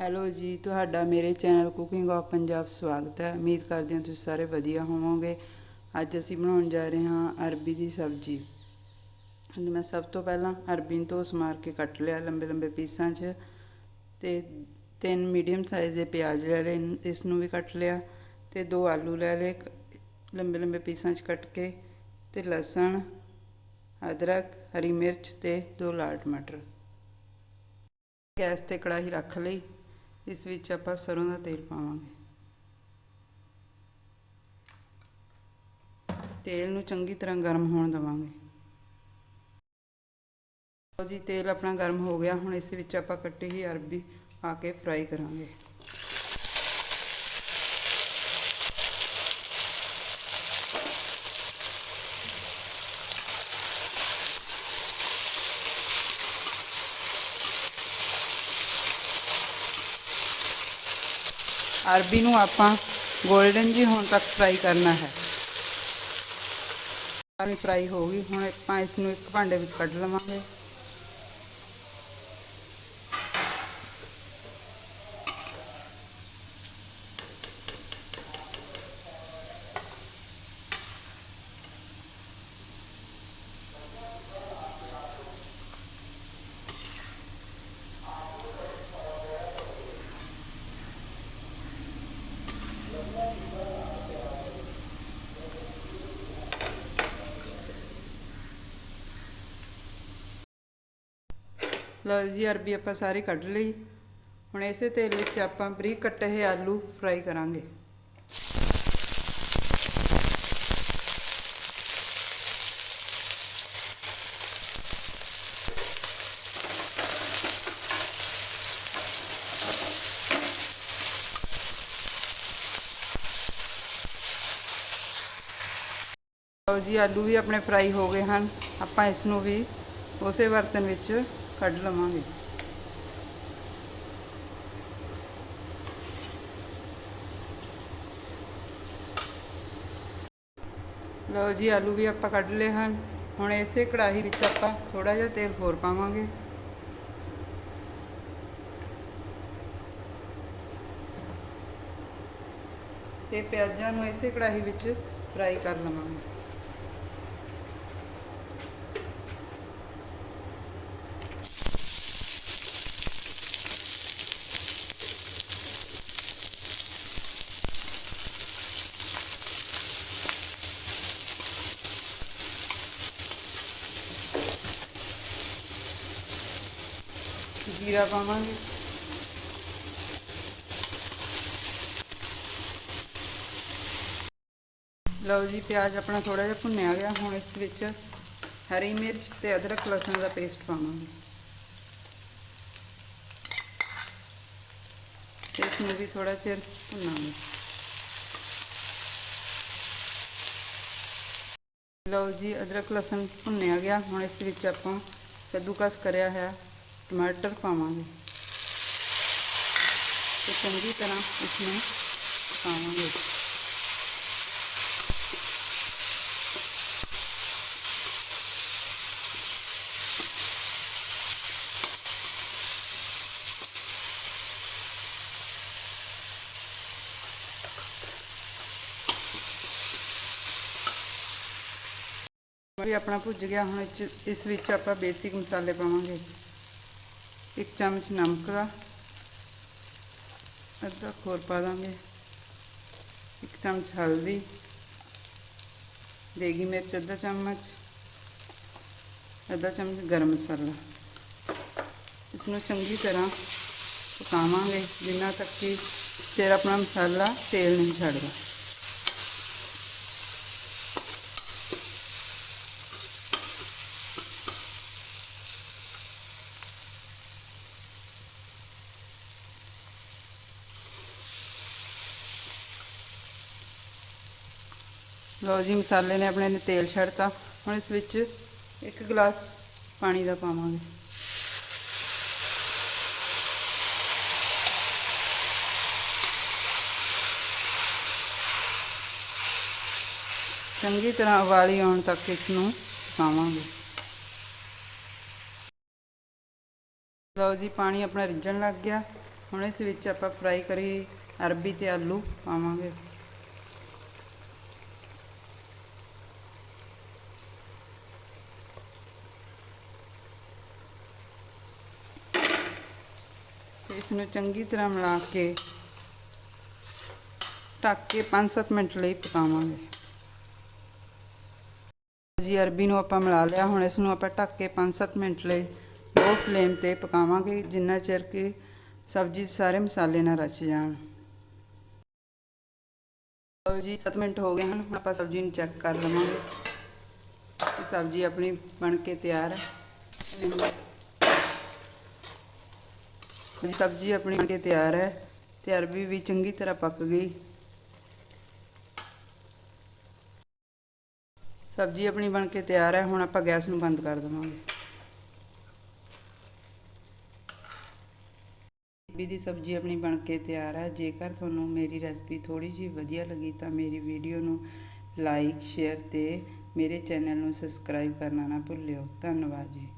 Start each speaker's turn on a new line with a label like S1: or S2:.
S1: Hello ਜੀ, ਤੁਹਾਡਾ ਮੇਰੇ ਚੈਨਲ ਕੁਕਿੰਗ ਆਫ ਪੰਜਾਬ ਸਵਾਗਤ ਹੈ। ਉਮੀਦ ਕਰਦੇ ਹਾਂ ਤੁਸੀਂ ਸਾਰੇ ਵਧੀਆ ਹੋਵੋਗੇ। ਅੱਜ ਅਸੀਂ ਬਣਾਉਣ ਜਾ ਰਹੇ ਹਾਂ ਅਰਬੀ ਦੀ ਸਬਜ਼ੀ। ਮੈਂ ਸਭ ਤੋਂ ਪਹਿਲਾਂ ਅਰਬੀ ਨੂੰ ਧੋਸ ਮਾਰ ਕੇ ਕੱਟ ਲਿਆ ਲੰਬੇ ਲੰਬੇ ਪੀਸਾਂ 'ਚ ਤੇ ਤਿੰਨ ਮੀਡੀਅਮ ਸਾਈਜ਼ ਦੇ ਪਿਆਜ਼ ਲੈ ਲਏ, ਇਸ ਨੂੰ ਵੀ ਕੱਟ ਲਿਆ ਤੇ ਦੋ ਆਲੂ ਲੈ ਲਏ ਲੰਬੇ ਲੰਬੇ ਪੀਸਾਂ 'ਚ ਕੱਟ ਕੇ ਤੇ ਲਸਣ, ਅਦਰਕ, ਹਰੀ ਮਿਰਚ ਤੇ ਦੋ ਲਾਲ ਟਮਾਟਰ। ਗੈਸ ਤੇ ਕੜਾਹੀ ਰੱਖ ਲਈ। ਇਸ ਵਿੱਚ ਆਪਾਂ ਸਰੋਂ ਦਾ ਤੇਲ ਪਾਵਾਂਗੇ। ਤੇਲ ਨੂੰ ਚੰਗੀ ਤਰ੍ਹਾਂ ਗਰਮ ਹੋਣ ਦੇਵਾਂਗੇ। ਲਓ ਜੀ, ਤੇਲ ਆਪਣਾ ਗਰਮ ਹੋ ਗਿਆ। ਹੁਣ ਇਸ ਵਿੱਚ ਆਪਾਂ ਕੱਟੀ ਹੀ ਅਰਬੀ ਪਾ ਕੇ ਫਰਾਈ ਕਰਾਂਗੇ। ਅਰਬੀ ਨੂੰ ਆਪਾਂ 골ਡਨ ਜੀ ਹੋਣ ਤੱਕ ਫਰਾਈ ਕਰਨਾ ਹੈ। ਅਰਬੀ ਫਰਾਈ ਹੋ ਗਈ, ਹੁਣ ਆਪਾਂ ਇਸ ਨੂੰ ਇੱਕ ਭਾਂਡੇ ਵਿੱਚ ਕੱਢ ਲਵਾਂਗੇ। ਲਓ ਜੀ, ਅਰਬੀ ਆਪਾਂ ਸਾਰੀ ਕੱਢ ਲਈ। ਹੁਣ ਇਸੇ ਤੇਲ ਵਿੱਚ ਆਪਾਂ ਬਰੀਕ ਕੱਟੇ ਹੋਏ ਆਲੂ ਫਰਾਈ ਕਰਾਂਗੇ। ਲਓ ਜੀ, ਆਲੂ ਵੀ ਆਪਣੇ ਫਰਾਈ ਹੋ ਗਏ ਹਨ। ਆਪਾਂ ਇਸ ਨੂੰ ਵੀ ਉਸੇ ਬਰਤਨ ਵਿੱਚ ਕੱਢ ਲਵਾਂਗੇ। ਲਓ ਜੀ, ਆਲੂ ਵੀ ਆਪਾਂ ਕੱਢ ਲਏ ਹਨ। ਹੁਣ ਇਸੇ ਕੜਾਹੀ ਵਿੱਚ ਆਪਾਂ ਥੋੜਾ ਜਿਹਾ ਤੇਲ ਹੋਰ ਪਾਵਾਂਗੇ। ਤੇ ਪਿਆਜ਼ਾਂ ਨੂੰ ਇਸੇ ਕੜਾਹੀ ਵਿੱਚ ਫਰਾਈ ਕਰ ਲਵਾਂਗੇ। ਜੀਰਾ ਪਾਵਾਂਗੇ ਲਓ ਜੀ ਪਿਆਜ਼ ਆਪਣਾ ਥੋੜਾ ਜਿਹਾ ਭੁੰਨਿਆ ਗਿਆ ਹੁਣ ਇਸ ਵਿੱਚ ਹਰੀ ਮਿਰਚ ਤੇ ਅਦਰਕ ਲਸਣ ਦਾ ਪੇਸਟ ਪਾਵਾਂਗੇ ਤੇ ਇਸ ਨੂੰ ਵੀ ਥੋੜਾ ਚਿਰ ਭੁੰਨਾਂਗੇ ਲਓ ਜੀ ਅਦਰਕ ਲਸਣ ਭੁੰਨਿਆ ਗਿਆ ਹੁਣ ਇਸ ਵਿੱਚ ਆਪਾਂ ਕੱਦੂਕਸ ਕਰਿਆ ਹੈ ਟਮਾਟਰ ਪਾਵਾਂਗੇ ਤੇ ਚੰਗੀ ਤਰ੍ਹਾਂ ਇਸ ਨੂੰ ਪਕਾਵਾਂਗੇ ਵੀ ਆਪਣਾ ਭੁੱਜ ਗਿਆ ਹੁਣ ਇਹ 'ਚ- ਇਸ ਵਿੱਚ ਆਪਾਂ ਬੇਸਿਕ ਮਸਾਲੇ ਪਾਵਾਂਗੇ ਇੱਕ ਚਮਚ ਨਮਕ ਦਾ ਅੱਧਾ ਖੋਰ ਪਾ ਦਾਂਗੇ। ਇੱਕ ਚਮਚ ਹਲਦੀ, ਦੇਗੀ ਮਿਰਚ ਅੱਧਾ ਚਮਚ ਅੱਧਾ ਚਮਚ ਗਰਮ ਮਸਾਲਾ। ਇਸ ਨੂੰ ਚੰਗੀ ਤਰ੍ਹਾਂ ਪਕਾਵਾਂਗੇ। ਜਿੰਨਾ ਤੱਕ ਕਿ ਚਿਰ ਆਪਣਾ ਮਸਾਲਾ ਤੇਲ ਨਹੀਂ ਛੱਡਦਾ। ਲਓ ਜੀ, ਮਸਾਲੇ ਨੇ ਆਪਣੇ ਨੇ ਤੇਲ ਛੱਡਤਾ। ਹੁਣ ਇਸ ਵਿੱਚ ਇੱਕ ਗਲਾਸ ਪਾਣੀ ਦਾ ਪਾਵਾਂਗੇ। ਚੰਗੀ ਤਰ੍ਹਾਂ ਉਬਾਲੀ ਆਉਣ ਤੱਕ ਇਸ ਨੂੰ ਪਕਾਵਾਂਗੇ ਲਓ ਜੀ, ਪਾਣੀ ਆਪਣਾ ਰਿੱਝਣ ਲੱਗ ਗਿਆ। ਹੁਣ ਇਸ ਵਿੱਚ ਆਪਾਂ ਫਰਾਈ ਕਰੀ ਅਰਬੀ ਤੇ ਆਲੂ ਪਾਵਾਂਗੇ। ਇਸ ਨੂੰ ਚੰਗੀ ਤਰ੍ਹਾਂ ਮਿਲਾ ਕੇ ਢੱਕ ਕੇ 5-7 ਮਿੰਟ ਲਈ ਪਕਾਵਾਂਗੇ। ਜੀ ਅਰਬੀ ਨੂੰ ਆਪਾਂ ਮਿਲਾ ਲਿਆ, ਹੁਣ ਇਸ ਨੂੰ ਆਪਾਂ ਢੱਕ ਕੇ 5-7 ਮਿੰਟ ਲਈ ਲੋ ਫਲੇਮ ਤੇ ਪਕਾਵਾਂਗੇ, ਜਿੰਨਾ ਚਿਰ ਕਿ ਸਬਜ਼ੀ ਸਾਰੇ ਮਸਾਲੇ ਨਾਲ ਰਚ ਜਾਣ। ਲਓ ਜੀ 7 ਮਿੰਟ ਹੋ ਗਏ ਹਨ, ਹੁਣ ਆਪਾਂ ਸਬਜ਼ੀ ਨੂੰ ਚੈੱਕ ਕਰ ਲਵਾਂਗੇ ਸਬਜ਼ੀ ਆਪਣੀ ਬਣ ਕੇ ਤਿਆਰ ਹੈ। ਜੀ ਸਬਜ਼ੀ ਆਪਣੀ ਬਣ ਕੇ ਤਿਆਰ ਹੈ ਤੇ ਅਰਬੀ ਵੀ ਚੰਗੀ ਤਰ੍ਹਾਂ ਪੱਕ ਗਈ। ਸਬਜ਼ੀ ਆਪਣੀ ਬਣ ਕੇ ਤਿਆਰ ਹੈ, ਹੁਣ ਆਪਾਂ ਗੈਸ ਨੂੰ ਬੰਦ ਕਰ ਦੇਵਾਂਗੇ। ਅਰਬੀ ਦੀ ਸਬਜ਼ੀ ਆਪਣੀ ਬਣ ਕੇ ਤਿਆਰ ਹੈ। ਜੇਕਰ ਤੁਹਾਨੂੰ ਮੇਰੀ ਰੈਸਪੀ ਥੋੜੀ ਜਿਹੀ ਵਧੀਆ ਲੱਗੀ ਤਾਂ ਮੇਰੀ ਵੀਡੀਓ ਨੂੰ ਲਾਈਕ, ਸ਼ੇਅਰ ਤੇ ਮੇਰੇ ਚੈਨਲ ਨੂੰ ਸਬਸਕ੍ਰਾਈਬ ਕਰਨਾ ਨਾ ਭੁੱਲਿਓ। ਧੰਨਵਾਦ ਜੀ।